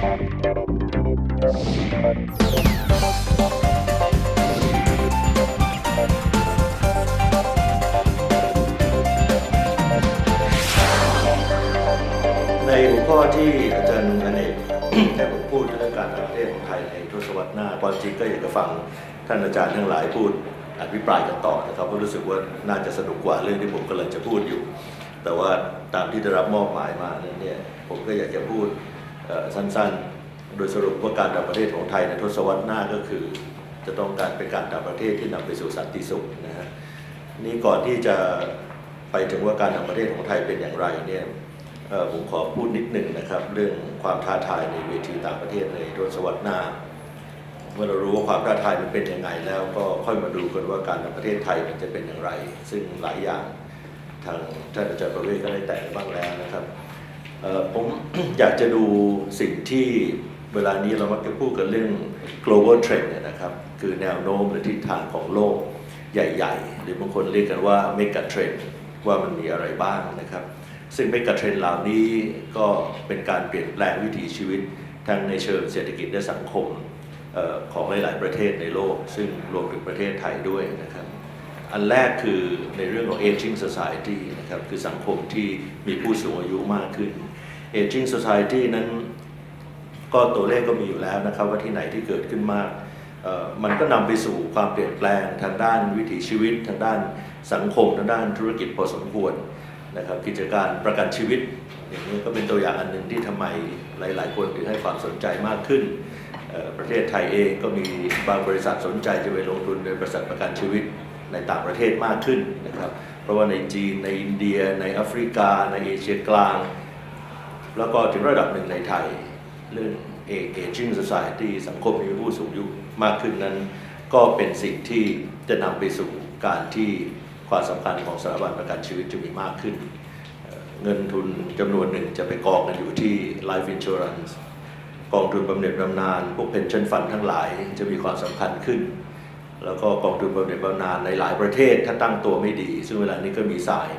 ในหัวข้อที่อาจารย์อเนกได้ผมพูดเรื่องการต่างประเทศของไทยในทศวรรษหน้าความจริงก็อยากจะฟังท่านอาจารย์ทั้งหลายพูดอภิปรายกันต่อนะครับเพราะรู้สึกว่าน่าจะสนุกกว่าเรื่องที่ผมกำลังจะพูดอยู่ แต่ว่าตามที่ได้รับมอบหมายมานั้นเนี่ยผมก็อยากจะพูด สั้นๆ โดยสรุปว่าการต่างประเทศของไทยในทศวรรษหน้าก็คือ จะต้องการเป็นการต่างประเทศที่นำไปสู่สันติสุขนะฮะนี่ก่อนที่จะไปถึงว่าการต่างประเทศของไทยเป็นอย่างไรเนี่ยผมขอพูดนิดหนึ่งนะครับเรื่องความท้าทายในเวทีต่างประเทศในทศวรรษหน้าเมื่อเรารู้ว่าความท้าทายมันเป็นยังไงแล้วก็ค่อยมาดูกันว่าการต่างประเทศไทยมันจะเป็นอย่างไร ซึ่งหลายอย่างทางท่านอาจารย์ประเวศก็ได้แต่งบ้างแล้วนะครับ ผมอยากจะดูสิ่งที่เวลานี้เรามักจะพูดกันเรื่อง global trend เนี่ยนะครับ คือแนวโน้มหรือทิศทางของโลกใหญ่ ๆ หรือบางคนเรียกกันว่า mega trend ว่ามันมีอะไรบ้างนะครับ ซึ่งเมกะเทรนด์เหล่านี้ก็เป็นการเปลี่ยนแปลงวิถีชีวิตทั้งในเชิงเศรษฐกิจและสังคมของหลาย ๆ ประเทศในโลก ซึ่งรวมถึงประเทศไทยด้วยนะครับ อันแรกคือในเรื่องของ aging society นะครับ คือสังคมที่มีผู้สูงอายุมากขึ้น aging society นั้นก็ตัวเลขก็มีอยู่แล้วนะครับ ว่าที่ไหนที่เกิดขึ้นมาก มันก็นำไปสู่ความเปลี่ยนแปลงทางด้านวิถีชีวิต ทางด้านสังคม ทางด้านธุรกิจพอสมควรนะครับกิจการประกันชีวิต อย่างนี้ก็เป็นตัวอย่างอันหนึ่งที่ทำไมหลาย ๆ คนถึงให้ความสนใจมากขึ้น ประเทศไทยเองก็มีบางบริษัทสนใจจะไปลงทุนในบริษัทประกันชีวิตในต่างประเทศมากขึ้นนะครับ เพราะว่าในจีนในอินเดีย ในแอฟริกา ในเอเชียกลาง แล้วก็ถึงระดับหนึ่งในไทย เรื่อง aging society สังคมมีผู้สูงอายุมากขึ้นนั้น ก็เป็นสิ่งที่จะนำไปสู่การที่ความสำคัญของสถาบันประกันชีวิตจะมีมากขึ้น เงินทุนจำนวนหนึ่งจะไปกองกันอยู่ที่ life insurance กองทุนบำเหน็จบำนาญพวก pension fund ทั้งหลายจะมีความสำคัญขึ้น แล้วก็กองทุนบำเหน็จบำนาญในหลายประเทศถ้าตั้งตัวไม่ดี ซึ่งเวลานี้ก็มีสาย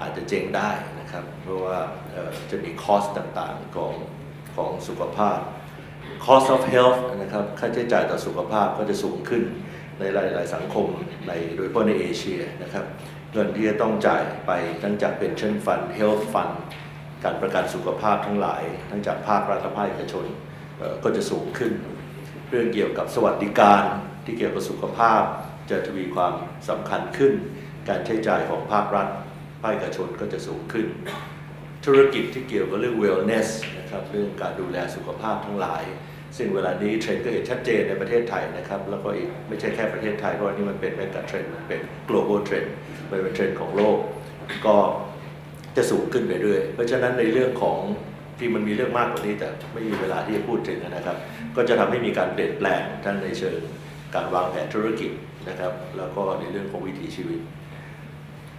อาจจะเจ๊งได้นะครับ เพราะว่า จะมีคอสต่างๆของของสุขภาพ cost of health นะครับค่าใช้จ่ายต่อสุขภาพก็จะสูงขึ้นในหลาย ๆ สังคมในโดยเฉพาะในเอเชียนะครับเงินที่จะต้องจ่ายไปทั้งจาก pension fund health fund การประกันสุขภาพทั้งหลาย ทั้งจากภาครัฐภาคเอกชนก็จะสูงขึ้น เรื่องเกี่ยวกับสวัสดิการที่เกี่ยวกับสุขภาพ จะทวีความสำคัญขึ้น การใช้จ่ายของภาครัฐภาคเอกชนก็จะสูงขึ้น ธุรกิจที่เกี่ยวกับเรื่อง wellness นะครับเรื่องการดูแลสุขภาพทั้งหลาย ซึ่งเวลานี้เทรนด์ก็เห็นชัดเจนในประเทศไทยนะครับแล้วก็อีกไม่ใช่แค่ประเทศไทย เพราะว่านี่มันเป็นแมกะเทรนด์มันเป็น global trend มันเป็นเทรนด์ของโลก ก็จะสูงขึ้นเรื่อยเพราะฉะนั้นในเรื่องของที่มันมีเรื่องมากกว่านี้แต่ไม่มีเวลาที่จะพูดถึงนะครับ ก็จะทำให้มีการเปลี่ยนแปลงทั้งในเชิงการวางแผนธุรกิจนะครับ แล้วก็ในเรื่องของวิถีชีวิต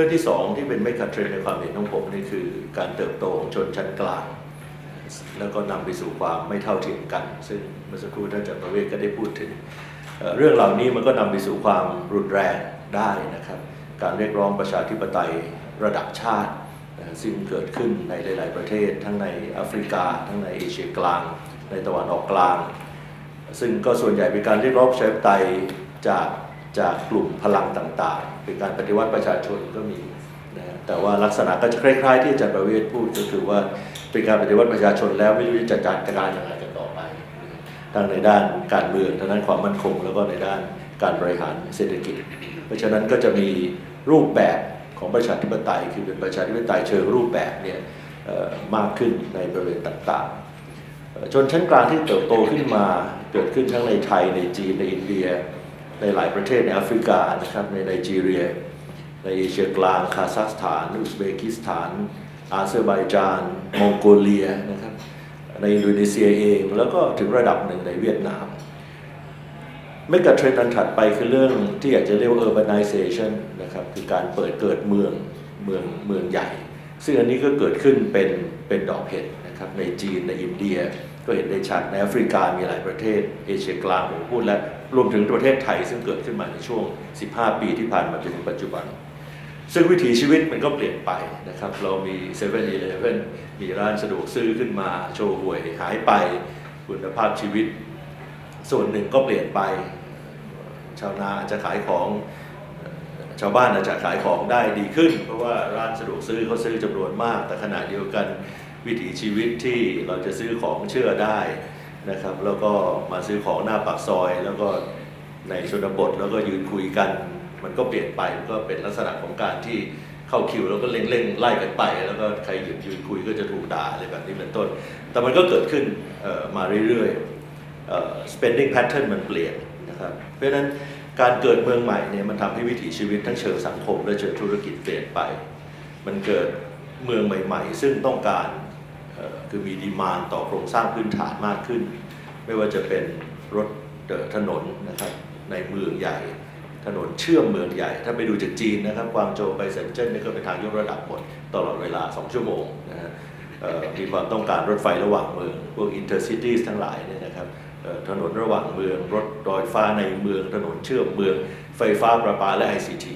รื่องที่สองที่เป็นไม่ขัดเทรนด์ในความเห็นของผมนี่คือการเติบโตของชนชั้นกลาง แล้วก็นำไปสู่ความไม่เท่าเทียมกัน ซึ่งเมื่อสักครู่ท่านอาจารย์ประเวศก็ได้พูดถึง เรื่องเหล่านี้มันก็นำไปสู่ความรุนแรงได้นะครับ การเรียกร้องประชาธิปไตยระดับชาติ ซึ่งเกิดขึ้นในหลาย ๆ ประเทศ ทั้งในแอฟริกา ทั้งในเอเชียกลาง ในตะวันออกกลาง ซึ่งก็ส่วนใหญ่เป็นการเรียกร้องประชาธิปไตยจาก จากกลุ่มพลังต่างๆ เป็นการปฏิวัติประชาชนก็มีนะฮะแต่ว่าลักษณะก็จะคล้าย ๆ ที่อาจารย์ประเวศพูดก็คือว่าเป็นการปฏิวัติประชาชนแล้วไม่รู้จะจัดการอย่างไรกันต่อไปทั้งในด้านการเมืองทางด้านความมั่นคง แล้วก็ในด้านการบริหารเศรษฐกิจ เพราะฉะนั้นก็จะมีรูปแบบของประชาธิปไตย คือเป็นประชาธิปไตยเชิงรูปแบบเนี่ยมากขึ้นในบริเวณต่างๆชนชั้นกลางที่เติบโตขึ้นมาเกิดขึ้นทั้งในไทยในจีนในอินเดีย ในหลายประเทศในแอฟริกานะครับในไนจีเรีย ในเอเชียกลางคาซัคสถาน อุซเบกิสถาน อาเซอร์ไบจานมองโกเลียนะครับในอินโดนีเซียเองแล้วก็ถึงระดับหนึ่งในเวียดนามเมกะเทรนด์อันถัดไปคือเรื่องที่อยากจะเรียกว่า urbanization นะครับคือการเปิดเกิดเมืองเมืองเมืองใหญ่ ซึ่งอันนี้ก็เกิดขึ้นเป็นเป็นดอกเห็ดนะครับในจีนในอินเดีย ก็เห็นได้ชัดในแอฟริกามีหลายประเทศเอเชียกลางผมพูดแล้วรวมถึงประเทศไทยซึ่งเกิดขึ้นมาในช่วง 15 ปีที่ผ่านมาจนถึงปัจจุบัน ซึ่งวิถีชีวิตมันก็เปลี่ยนไปนะครับ เรามี7 e เ e ่ e อมีร้านสะดวกซื้อขึ้นมาโชว์หวยหายไปคุณภาพชีวิต ส่วนหนึ่งก็เปลี่ยนไป ชาวนาอาจจะขายของชาวบ้านอาจจะขายของได้ดีขึ้น เพราะว่าร้านสะดวกซื้อเขาซื้อจำนวนมาก แต่ขณะเดียวกัน วิถีชีวิตที่เราจะซื้อของเชื่อได้นะครับ แล้วก็มาซื้อของหน้าปากซอย แล้วก็ในชนบทแล้วก็ยืนคุยกัน มันก็เปลี่ยนไปมันก็เป็นลักษณะของการที่เข้าคิวแล้วก็เร่งเร่งๆไล่กันไป แล้วก็ใครหยุดยืนคุยก็จะถูกด่าอะไรแบบนี้เป็นต้น แต่มันก็เกิดขึ้นมาเรื่อยๆ spending pattern มันเปลี่ยนนะครับเพราะฉะนั้นการเกิดเมืองใหม่เนี่ยมันทำให้วิถีชีวิตทั้งเชิงสังคมและเชิงธุรกิจเปลี่ยนไป มันเกิดเมืองใหม่ ๆ ซึ่งต้องการ คือมีดีมานต่อโครงสร้างพื้นฐานมากขึ้น ไม่ว่าจะเป็นรถเอ่อถนนนะครับในเมืองใหญ่ ถนนเชื่อมเมืองใหญ่ ถ้าไปดูจากจีนนะครับกวางโจวไปเซนเจิ้นนี่ก็เป็นทางยกระดับหมดตลอดเวลา 2 ชั่วโมงนะฮะมีความต้องการรถไฟระหว่างเมือง พวกอินเตอร์ซิตี้ทั้งหลายเนี่ยนะครับถนนระหว่างเมือง รถรอยฟ้าในเมือง ถนนเชื่อมเมือง ไฟฟ้าประปาและ ICT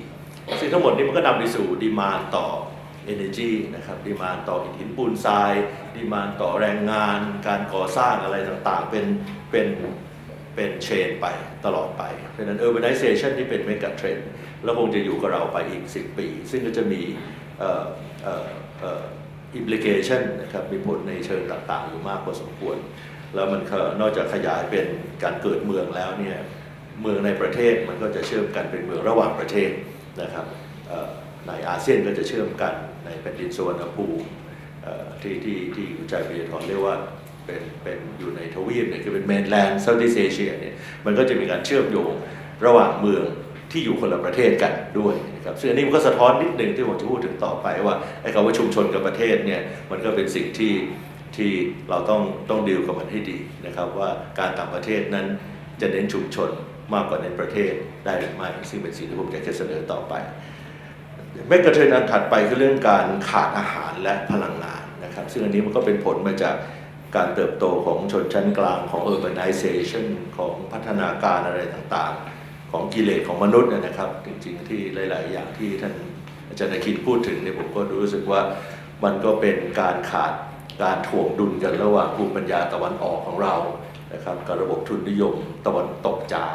ซึ่งทั้งหมดนี้มันก็นำไปสู่ดีมานต่อ energy นะครับดีมานต่ออิฐหินปูนทรายดีมานต่อแรงงาน การก่อสร้างอะไรต่างๆ เป็นเป็นเป็นเชนไปตลอดไปเพราะฉะนั้น urbanization ที่เป็นเมกะเทรนด์แล้วคงจะอยู่กับเราไปอีก 10 ปี ซึ่งก็จะมีเอ่อเอ่อเอ่อ implication นะครับมีผลในเชิงต่างๆ อยู่มากพอสมควร แล้วมันก็นอกจากขยายเป็นการเกิดเมืองแล้วเนี่ยเมืองในประเทศมันก็จะเชื่อมกันเป็นเมืองระหว่างประเทศนะครับ เอ่อาเซียนก็จะเชื่อมกันในแผ่นดินสุวรรณภูมิที่ที่ที่คุณใจปิยธรเรียกว่าเป็นเป็นอยู่ในทวีปเนี่ยคือเป็น mainland Southeast Asia เนี่ยมันก็จะมีการเชื่อมโยงระหว่างเมืองที่อยู่คนละประเทศกันด้วยนะครับซึ่งอันนี้มันก็สะท้อนนิดหนึ่งที่ผมจะพูดถึงต่อไปว่าไอ้คำว่าชุมชนกับประเทศเนี่ยมันก็เป็นสิ่งที่ที่เราต้องต้องดีลกับมันให้ดีนะครับว่าการต่างประเทศนั้นจะเน้นชุมชนมากกว่าเน้นประเทศได้หรือไม่ซึ่งเป็นสิ่งที่ผมอยากจะเสนอต่อไป เมกระเทรนด์อันถัดไปคือเรื่องการขาดอาหารและพลังงานนะครับ ซึ่งอันนี้มันก็เป็นผลมาจากการเติบโตของชนชั้นกลางของ urbanization ของพัฒนาการอะไรต่างๆ ของกิเลสของมนุษย์นะครับ จริงๆที่หลาย ๆ อย่างที่ท่านอาจารย์นคินพูดถึงเนี่ยผมก็รู้สึกว่ามันก็เป็นการขาดการถ่วงดุลกันระหว่างภูมิปัญญาตะวันออกของเรานะครับกับระบบทุนนิยมตะวันตกจ๋า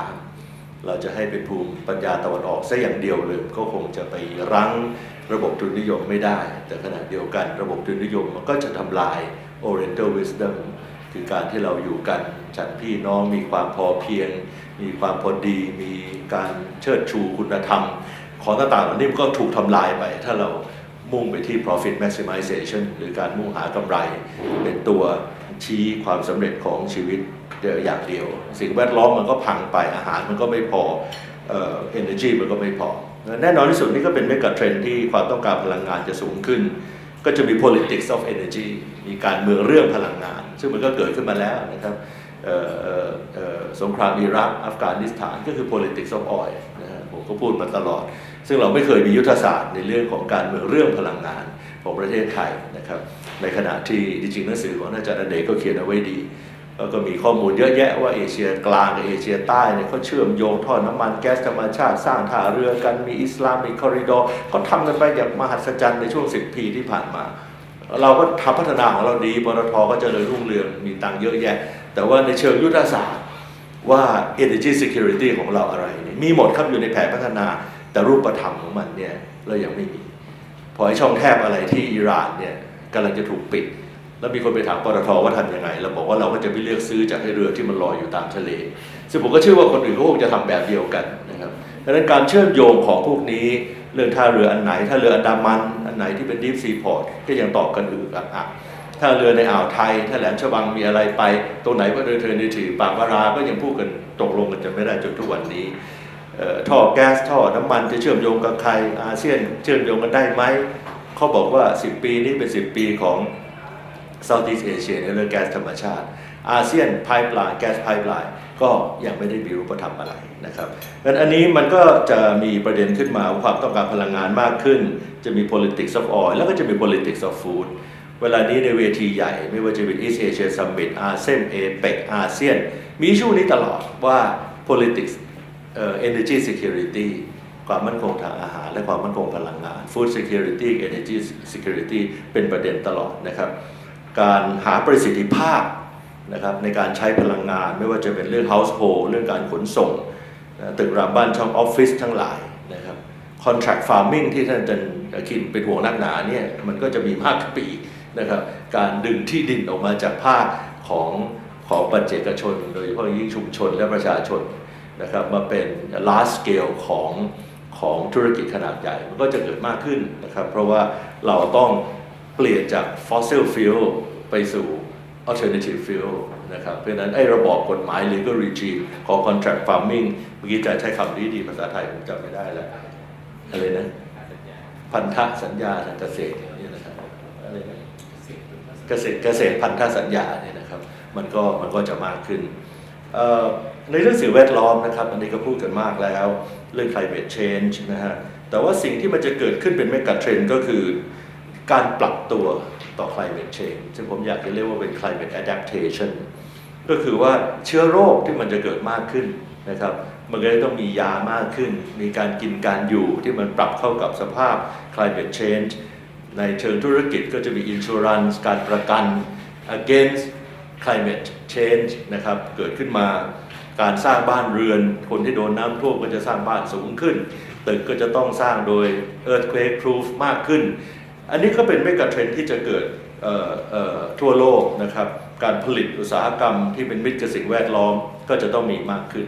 เราจะให้เป็นภูมิปัญญาตะวันออกซะอย่างเดียวเลยก็คงจะไปรั้งระบบทุนนิยมไม่ได้ แต่ขณะเดียวกันระบบทุนนิยมมันก็จะทำลาย Oriental Wisdom คือการที่เราอยู่กันฉันพี่น้องมีความพอเพียง มีความพอดี มีการเชิดชูคุณธรรม ของต่างๆเหล่านี้ก็ถูกทำลายไป ถ้าเรามุ่งไปที่ profit maximization หรือการมุ่งหากำไรเป็นตัว ชี้ความสำเร็จของชีวิตอย่างเดียว สิ่งแวดล้อมมันก็พังไปอาหารมันก็ไม่พอเอ่อ energy มันก็ไม่พอ แน่นอนที่สุดนี่ก็เป็นเมกะเทรนที่ความต้องการพลังงานจะสูงขึ้น ก็จะมี politics of energy มีการเมืองเรื่องพลังงาน ซึ่งมันก็เกิดขึ้นมาแล้วนะครับเอ่อเอ่อสงครามอิรักอัฟกานิสถานก็คือ politics of oil นะฮะผมก็พูดมาตลอด ซึ่งเราไม่เคยมียุทธศาสตร์ในเรื่องของการเมืองเรื่องพลังงานของประเทศไทยนะครับ ในขณะที่จริงหนังสือของอาจารย์อเนกก็เขียนเอาไว้ดี แล้วก็มีข้อมูลเยอะแยะว่าเอเชียกลางกับเอเชียใต้เนี่ยเขาเชื่อมโยงท่อน้ำมันแก๊สธรรมชาติสร้างท่าเรือกันมีอิสลามมีคอริดอร์เขาทำกันไปอย่างมหัศจรรย์ในช่วง10ปีที่ผ่านมา เราก็ทำพัฒนาของเราดีปตทก็เจริญรุ่งเรืองมีตังค์เยอะแยะ แต่ว่าในเชิงยุทธศาสตร์ว่า energy security ของเราอะไรเนี่ยมีหมดครับอยู่ในแผนพัฒนาแต่รูปธรรมของมันเนี่ยเรายังไม่มี พอไอ้ช่องแคบอะไรที่อิหร่านเนี่ย กำลังจะถูกปิด แล้วมีคนไปถามปตทว่าทำยังไงเราบอกว่าเราก็จะไม่เลือกซื้อจากไอ้เรือที่มันลอยอยู่ตามทะเล ซึ่งผมก็เชื่อว่าคนอื่นก็คงจะทำแบบเดียวกันนะครับดังนั้นการเชื่อมโยงของพวกนี้เรื่องท่าเรืออันไหนท่าเรืออันดามันอันไหนที่เป็นดีฟซีพอร์ตก็ยังตอบกันอืออักอักถ้าเรือในอ่าวไทย ถ้าแหลมฉบังมีอะไรไป ตรงไหนว่าเดินเทินในถือปากวาราก็ยังพูดกันตกลงกันจนไม่ได้จนทุกวันนี้ท่อแก๊สท่อน้ำมันจะเชื่อมโยงกับใครอาเซียนเชื่อมโยงกันได้ไหม เขาบอกว่า 10 ปีนี้เป็น 10 ปีของ Southeast Asia ในเรื่องแก๊สธรรมชาติ อาเซียนไพ p e ไลน์แก๊สไพ p e ไลน์ก็ยังไม่ได้มีรูปธรรมอะไรนะครับงั้นอันนี้มันก็จะมีประเด็นขึ้นมาความต้องการพลังงานมากขึ้น จะมี politics of oil แล้วก็จะมี politics of food เวลานี้ในเวทีใหญ่ไม่ว่าจะเป็น East Asia Summit อาเซียน APEC อาเซียนมีช่วงนี้ตลอดว่า politics เอ่อ energy security ความมั่นคงทางอาหาร และความมั่นคงพลังงาน food security energy security เป็นประเด็นตลอดนะครับ การหาประสิทธิภาพนะครับในการใช้พลังงาน ไม่ว่าจะเป็นเรื่อง household เรื่องการขนส่ง ตึกรามบ้านช่องออฟฟิศทั้งหลายนะครับ contract farming ที่ท่านอาจารย์คินเป็นห่วงนักหนาเนี่ยมันก็จะมีมากขึ้นไปอีกนะครับการดึงที่ดินออกมาจากภาคของของปัจเจกชน โดยเฉพาะยิ่งชุมชนและประชาชนนะครับมาเป็น large scale ของ ของธุรกิจขนาดใหญ่ มันก็จะเกิดมากขึ้นนะครับ เพราะว่าเราต้องเปลี่ยนจาก fossil fuel ไปสู่ alternative fuel นะครับ เพราะฉะนั้นไอ้ระบอบกฎหมาย legal regime ของ contract farming เมื่อกี้จะใช้คำนี้ดีภาษาไทยผมจำไม่ได้แล้วอะไรนะ พันธสัญญาทางเกษตรนี่นะครับอะไรนะเกษตรเกษตรพันธสัญญาเนี่ยนะครับ มันก็มันก็จะมากขึ้นเอ่อ ในเรื่องสิ่งแวดล้อมนะครับ อันนี้ก็พูดกันมากแล้ว เรื่อง climate change นะฮะ แต่ว่าสิ่งที่มันจะเกิดขึ้นเป็นเมกะเทรนก็คือ การปรับตัวต่อ climate change ซึ่งผมอยากจะเรียกว่าเป็น climate adaptation ก็คือว่าเชื้อโรคที่มันจะเกิดมากขึ้นนะครับ มันก็เลยต้องมียามากขึ้น มีการกินการอยู่ที่มันปรับเข้ากับสภาพ climate change ในเชิงธุรกิจก็จะมี insurance การประกัน against climate change นะครับ เกิดขึ้นมา การสร้างบ้านเรือน คนที่โดนน้ำท่วมก็จะสร้างบ้านสูงขึ้น ตึกก็จะต้องสร้างโดย earthquake proof มากขึ้น อันนี้ก็เป็นเมกะเทรนที่จะเกิดทั่วโลกนะครับ การผลิตอุตสาหกรรมที่เป็นมิตรกับสิ่งแวดล้อมก็จะต้องมีมากขึ้น